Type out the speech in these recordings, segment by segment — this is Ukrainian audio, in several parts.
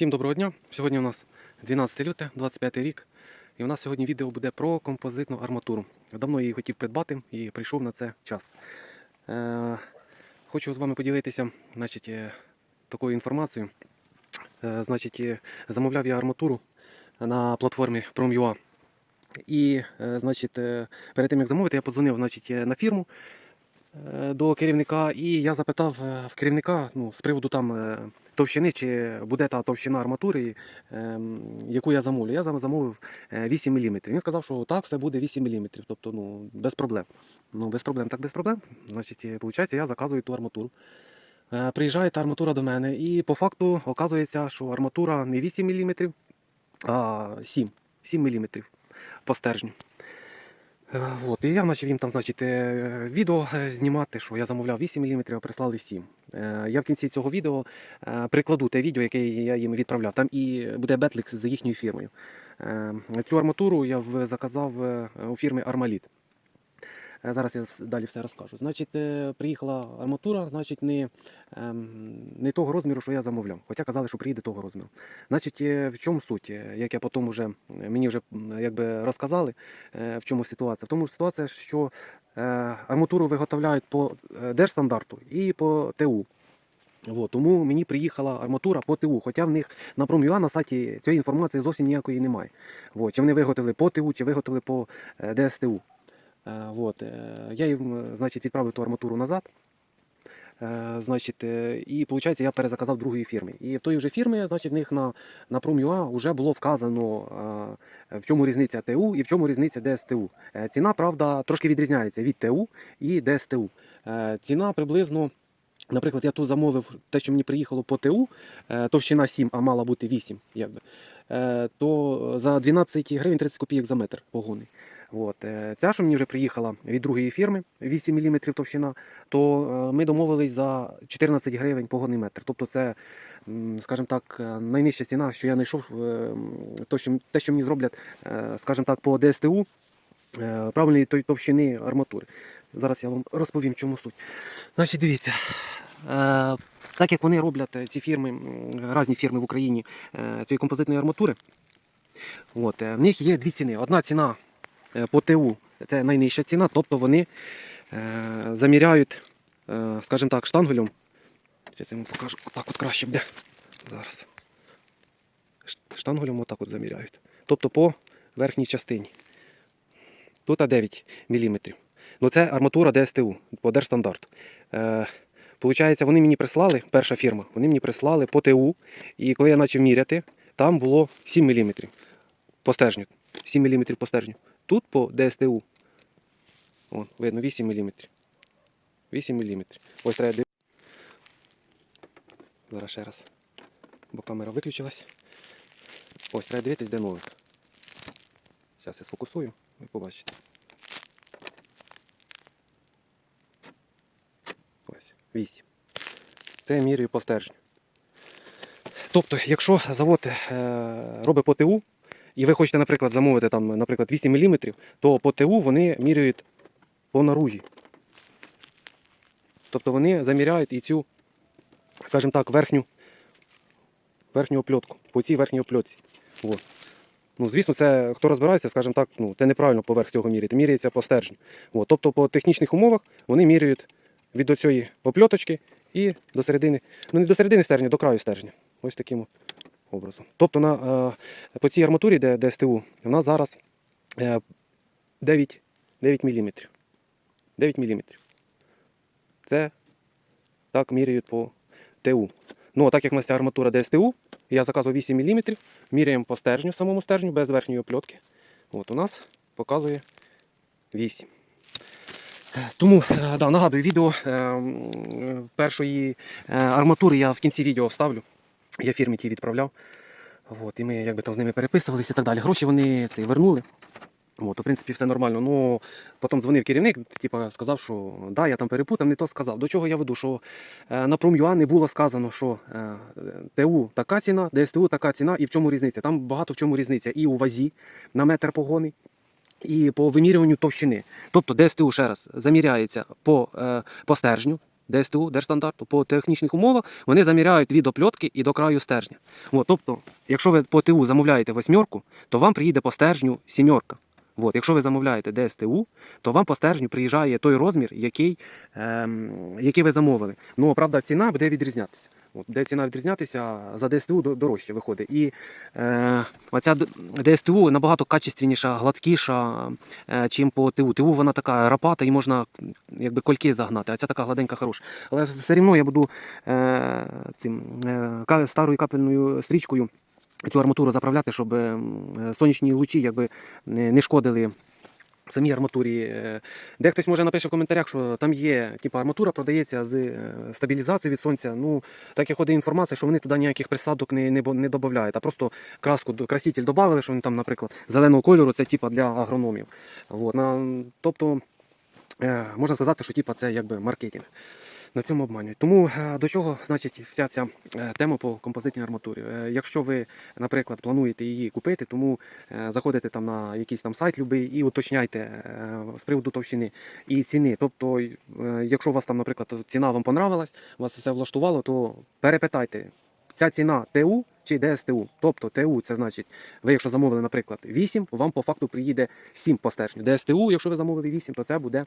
Всім доброго дня. Сьогодні у нас 12 люте, 25 рік. І у нас сьогодні відео буде про композитну арматуру. Давно її хотів придбати і прийшов на це час. Е, хочу з вами поділитися значить, е, такою інформацією. Е, значить, е, замовляв я арматуру на платформі Prom.ua. І е, значить, е, перед тим як замовити, я подзвонив значить, е, на фірму до керівника, і я запитав е, в керівника ну, з приводу там е, товщини, чи буде та товщина арматури, яку я замовлю. Я замовив е, 8 мм. Він сказав, що так, все буде 8 мм. Тобто, ну, без проблем. Ну, без проблем, так без проблем. Значить, е, виходить, я заказую ту арматуру. Е, Приїжджає та арматура до мене, і по факту оказується, що арматура не 8 мм, а 7, 7 мм по стержню. Е, От, і я почав їм там, значить, е, відео е, знімати, що я замовляв 8 мм, а прислали 7. Е, Я в кінці цього відео прикладу те відео, яке я їм відправляв. Там і буде бетлікс за їхньою фірмою. Цю арматуру я заказав у фірми Армаліт. Е, Зараз я далі все розкажу. Значить, е, приїхала арматура, значить, не, ем, не того розміру, що я замовляв. Хоча казали, що приїде того розміру. Значить, е, в чому суть? Як я потім вже мені вже якби розказали, в чому ситуація. В тому ситуація, що арматуру виготовляють по держстандарту і по ТУ. От, тому мені приїхала арматура по ТУ, хоча в них на Prom.ua на сайті цієї інформації зовсім ніякої немає. От, чи вони виготовили по ТУ, чи виготовили по ДСТУ. Е, от, е, я їм е, значить, відправив ту арматуру назад. Значить, і виходить, я перезаказав другої фірми. І в тої вже фірми, значить, в них на, на Prom.ua вже було вказано, в чому різниця ТУ і в чому різниця ДСТУ. Ціна, правда, трошки відрізняється від ТУ і ДСТУ. Ціна приблизно. Наприклад, я тут замовив те, що мені приїхало по ТУ, товщина 7, а мала бути 8, якби, то за 12 гривень 30 копійок за метр погони. От. е, Ця, що мені вже приїхала від другої фірми, 8 мм товщина, то е, ми домовились за 14 гривень погонний метр. Тобто це, скажімо так, е, найнижча ціна, що я знайшов, те, що мені зроблять, скажімо так, по ДСТУ, правильної товщини арматури. Зараз я вам розповім, чому суть. Значить, дивіться. Так як вони роблять ці фірми, різні фірми в Україні цієї композитної арматури, от, в них є дві ціни. Одна ціна по ТУ це найнижча ціна, тобто вони е, заміряють, е, скажімо так, штангелем. Зараз я вам покажу, отак от краще буде. Зараз. Штангелем отак от заміряють. Тобто по верхній частині. Тут 9 мм. Ну це арматура ДСТУ по держстандарту. Е, Получається, вони мені прислали, перша фірма, вони мені прислали по ТУ, і коли я почав міряти, там було 7 мм по стержню. 7 мм по стержню. Тут по ДСТУ. О, видно, 8 мм. 8 мм. Ось треба дивитися. Зараз ще раз. Бо камера виключилась. Ось треба дивитись, де нолик. Зараз я сфокусую, ви побачите. Ось, 8. Це міряю по стержню. Тобто, якщо завод е, робить по ТУ, і ви хочете, наприклад, замовити там, наприклад, 8 мм, то по ТУ вони міряють по нарузі. Тобто вони заміряють і цю, скажімо так, верхню, верхню опльотку, по цій верхній опльотці. От. Ну, звісно, це хто розбирається, скажімо так, ну, це неправильно поверх цього міряти. Міряється по стержню. От. Тобто по технічних умовах вони міряють від оцієї опльоточки і до середини, ну не до середини стержня, до краю стержня. Ось таким от образом. Тобто на, е, по цій арматурі, де у нас зараз е, 9, 9 мм. 9 мм. Це так міряють по ТУ. Ну, а так як у нас ця арматура ДСТУ, я заказував 8 мм, міряємо по стержню, самому стержню, без верхньої опльотки. От у нас показує 8. Тому е, да, нагадую, відео е, першої арматури я в кінці відео вставлю. Я фірмі ті відправляв. От, і ми якби там з ними переписувалися і так далі. Гроші вони це, вернули. От, в принципі, все нормально. Ну, потім дзвонив керівник, типу, сказав, що да, я там перепутав, не то сказав. До чого я веду, що е, на Prom.ua не було сказано, що е, ТУ така ціна, ДСТУ така ціна, і в чому різниця. Там багато в чому різниця. І у вазі на метр погони, і по вимірюванню товщини. Тобто ДСТУ ще раз заміряється по, е, по стержню, ДСТУ, Держстандарту, по технічних умовах вони заміряють від опльотки і до краю стержня. От, тобто, якщо ви по ТУ замовляєте восьмерку, то вам приїде по стержню сімерка. От, якщо ви замовляєте ДСТУ, то вам по стержню приїжджає той розмір, який, ем, який ви замовили. Ну, правда, ціна буде відрізнятися. От, де ціна відрізнятися, за ДСТУ дорожче виходить. І е, оця ДСТУ набагато качественніша, гладкіша, е, чим по ТУ. ТУ вона така рапата і можна якби кольки загнати, а ця така гладенька хороша. Але все рівно я буду е, цим, е, старою капельною стрічкою цю арматуру заправляти, щоб е, сонячні лучі якби не не шкодили. Самій арматурі. Е, Дехтось може напише в коментарях, що там є типу, арматура продається з е, стабілізацією від сонця. Ну, так як ходить інформація, що вони туди ніяких присадок не, не, не додають, а просто краску, краситель додали, що вони там, наприклад, зеленого кольору, це типу, для агрономів. От, тобто, е, можна сказати, що типу, це якби маркетинг. На цьому обманюють. Тому е, до чого значить вся ця е, тема по композитній арматурі. Е, Якщо ви, наприклад, плануєте її купити, тому заходите там на якийсь там сайт любий і уточняйте з приводу товщини і ціни. Тобто, якщо у вас там, наприклад, ціна вам понравилась, вас все влаштувало, то перепитайте. Ця ціна ТУ чи ДСТУ. Тобто ТУ це значить, ви якщо замовили, наприклад, 8, вам по факту приїде 7 по стержню. ДСТУ, якщо ви замовили 8, то це буде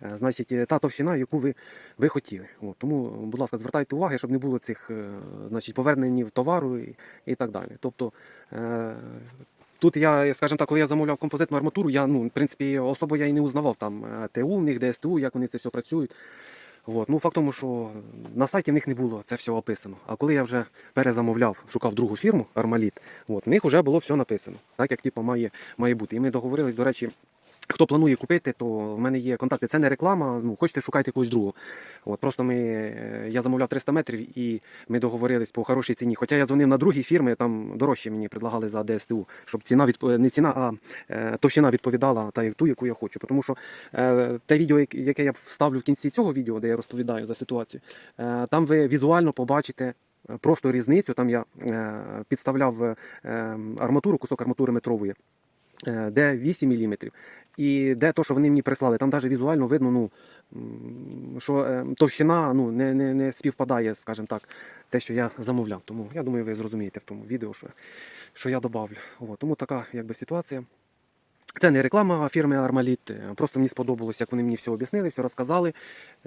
значить, е, та товщина, яку ви, ви хотіли. От, тому, будь ласка, звертайте увагу, щоб не було цих е, значить, повернень товару і, і так далі. Тобто, е, Тут я, скажімо так, коли я замовляв композитну арматуру, я ну, в принципі особо я і не узнавав там е, ТУ в них, ДСТУ, як вони це все працюють. От. Ну, факт тому, що на сайті в них не було це все описано. А коли я вже перезамовляв, шукав другу фірму Армаліт, от, в них вже було все написано, так як типу, має, має бути. І ми договорились, до речі. Хто планує купити, то в мене є контакти. Це не реклама. Ну, хочете, шукайте когось другого. От просто ми, е, я замовляв 300 метрів і ми договорились по хорошій ціні. Хоча я дзвонив на другі фірми, там дорожче мені предлагали за ДСТУ, щоб ціна від не ціна, а е, товщина відповідала та як ту, яку я хочу. Тому що е, те відео, яке я вставлю в кінці цього відео, де я розповідаю за ситуацію, е, там ви візуально побачите. е, Просто різницю. Там я е, підставляв е, арматуру, кусок арматури метрової, е, де 8 мм, і де то, що вони мені прислали. Там навіть візуально видно, ну, що е, товщина ну, не, не, не співпадає, скажімо так, те, що я замовляв. Тому я думаю, ви зрозумієте в тому відео, що, що я добавлю. От, тому така якби, ситуація. Це не реклама фірми Армаліт. е, Просто мені сподобалось, як вони мені все об'яснили, все розказали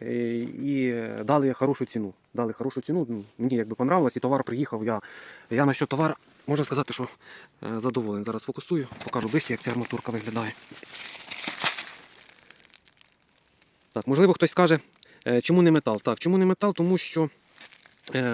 е, і дали хорошу ціну. Дали хорошу ціну. ну, Мені якби понравилось, і товар приїхав. Я, я на що товар можна сказати, що е, задоволений. Зараз фокусую, покажу ближче, як ця арматурка виглядає. Так, можливо, хтось скаже, е, чому не метал? Так, чому не метал? Тому що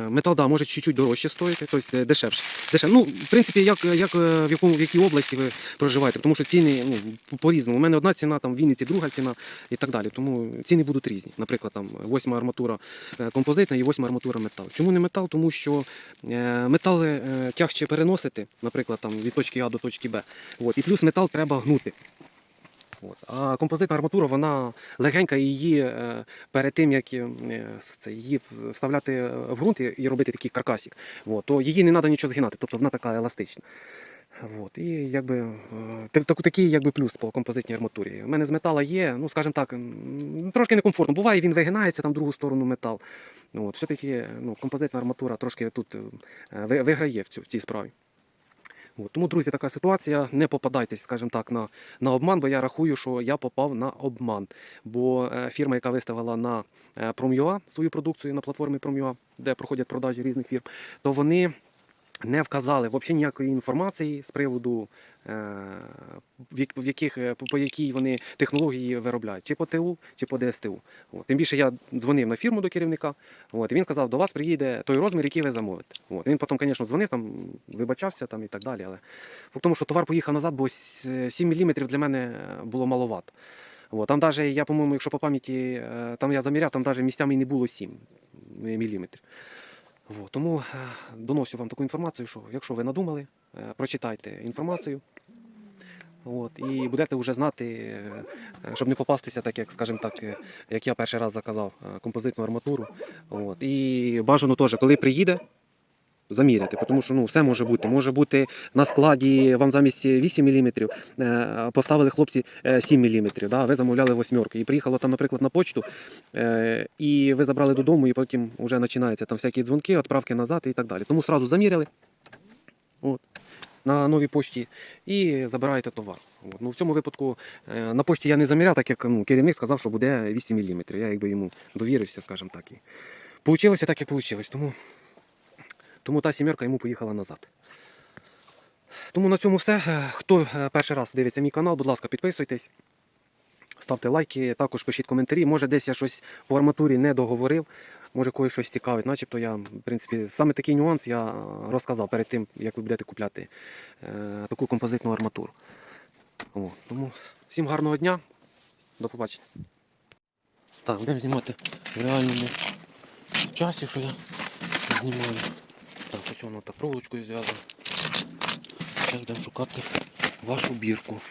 метал да, може чуть-чуть дорожче стоїти, тобто е, дешевше. Дешев. Ну, в принципі, як, як е, в, якому, в якій області ви проживаєте, тому що ціни ну, по- по-різному. У мене одна ціна, там в Вінниці друга ціна і так далі. Тому ціни будуть різні. Наприклад, там восьма арматура е, композитна і восьма арматура метал. Чому не метал? Тому що е, метали е, тягче переносити, наприклад, там від точки А до точки Б. От. І плюс метал треба гнути. А композитна арматура, вона легенька, її е, перед тим, як е, це, її вставляти в ґрунт і- робити такий каркасик, то її не треба нічого згинати, тобто вона така еластична. От. І якби, е, так- так- такий якби, плюс по композитній арматурі. У мене з метала є, ну скажімо так, трошки некомфортно. Буває, він вигинається там в другу сторону метал. От. Все-таки ну, композитна арматура трошки тут е, виграє в цю- в цій справі. От. Тому, друзі, така ситуація. Не попадайтесь, скажімо так, на, на обман, бо я рахую, що я попав на обман. Бо е, фірма, яка виставила на е, Prom.ua свою продукцію на платформі Prom.ua, де проходять продажі різних фірм, то вони не вказали взагалі ніякої інформації з приводу, е, в яких, е, по, якій вони технології виробляють, чи по ТУ, чи по ДСТУ. От. Тим більше я дзвонив на фірму до керівника, от, і він сказав, до вас приїде той розмір, який ви замовите. От. Він потім, звісно, дзвонив, там, вибачався там, і так далі. Але в тому, що товар поїхав назад, бо 7 мм для мене було маловато. От. Там навіть, я, по-моєму, якщо по пам'яті, е, там я заміряв, там навіть місцями і не було 7 мм. От. Тому доносю вам таку інформацію, що якщо ви надумали, е, прочитайте інформацію. От, і будете вже знати, е, щоб не попастися, так як, скажімо так, е, як я перший раз заказав е, композитну арматуру. От. І бажано теж, коли приїде, заміряти, тому що ну, все може бути. Може бути на складі вам замість 8 мм поставили хлопці е, 7 мм, да? ви замовляли восьмерки. І приїхало там, наприклад, на почту, е, і ви забрали додому, і потім вже починаються там всякі дзвонки, відправки назад і так далі. Тому одразу заміряли от, на новій почті і забираєте товар. От. Ну, в цьому випадку е, на пошті я не заміряв, так як ну, керівник сказав, що буде 8 мм. Я якби йому довірився, скажімо так. І Получилося так, як вийшло. Тому, тому та сімерка йому поїхала назад. Тому на цьому все. Е, Хто е, перший раз дивиться мій канал, будь ласка, підписуйтесь, ставте лайки, також пишіть коментарі. Може, десь я щось по арматурі не договорив, може когось щось цікавить. Начебто я, в принципі, саме такий нюанс я розказав перед тим, як ви будете купляти е, таку композитну арматуру. О, тому всім гарного дня. До побачення. Так, будемо знімати в реальному часі, що я знімаю. Так, ось воно так проволочкою зв'язано. Зараз будемо шукати вашу бірку.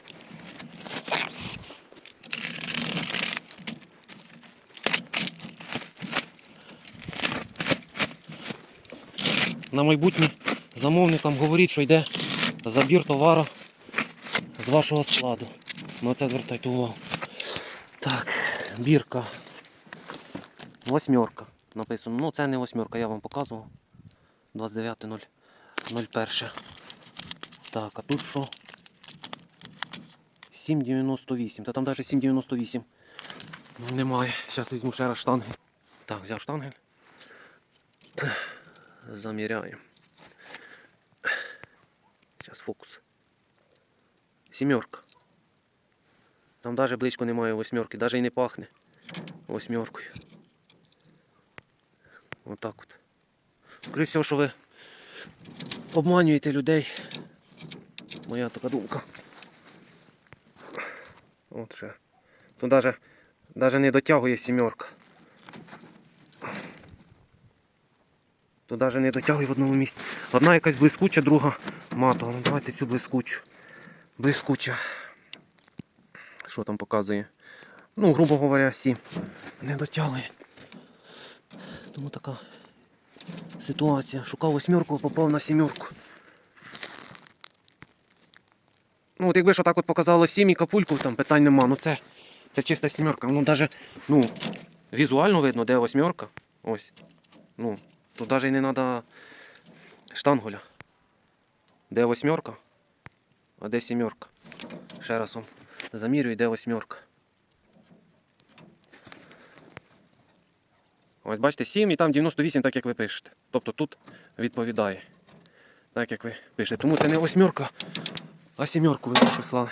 На майбутнє замовникам говоріть, що йде забір товару з вашого складу. На це звертайте увагу. Так, бірка. Восьмерка написано. Ну це не восьмерка, я вам показував. 29.01. Так, а тут що? 7,98. Та там навіть 7,98. Ну, Немає. Зараз візьму ще раз штангель. Так, взяв штангель. Заміряємо. Зараз фокус. Сімерка. Там навіть близько немає восьмерки, навіть і не пахне восьмеркою. Отак от. Скоріше всього, що ви обманюєте людей. Моя така думка. От ще. Тут навіть, навіть не дотягує сімерка. Тут навіть не дотягує в одному місці. Одна якась блискуча, друга матова. Ну, давайте цю блискучу. Блискуча. Що там показує? Ну, грубо говоря, 7. Не дотягує. Тому така ситуація. Шукав восьмерку, а попав на сімерку. Ну, от якби ж отак от показало 7 і капульку, там питань нема. Ну це, це чиста сімерка. Ну навіть ну, візуально видно, де восьмерка. Ось. Ну, тут навіть не треба штанголя. Де восьмерка, а де сімерка. Ще раз вам замірюю, де восьмерка. Ось бачите, 7 і там 98, так як ви пишете. Тобто тут відповідає. Так як ви пишете. Тому це не восьмерка, а сімерку ви прислали.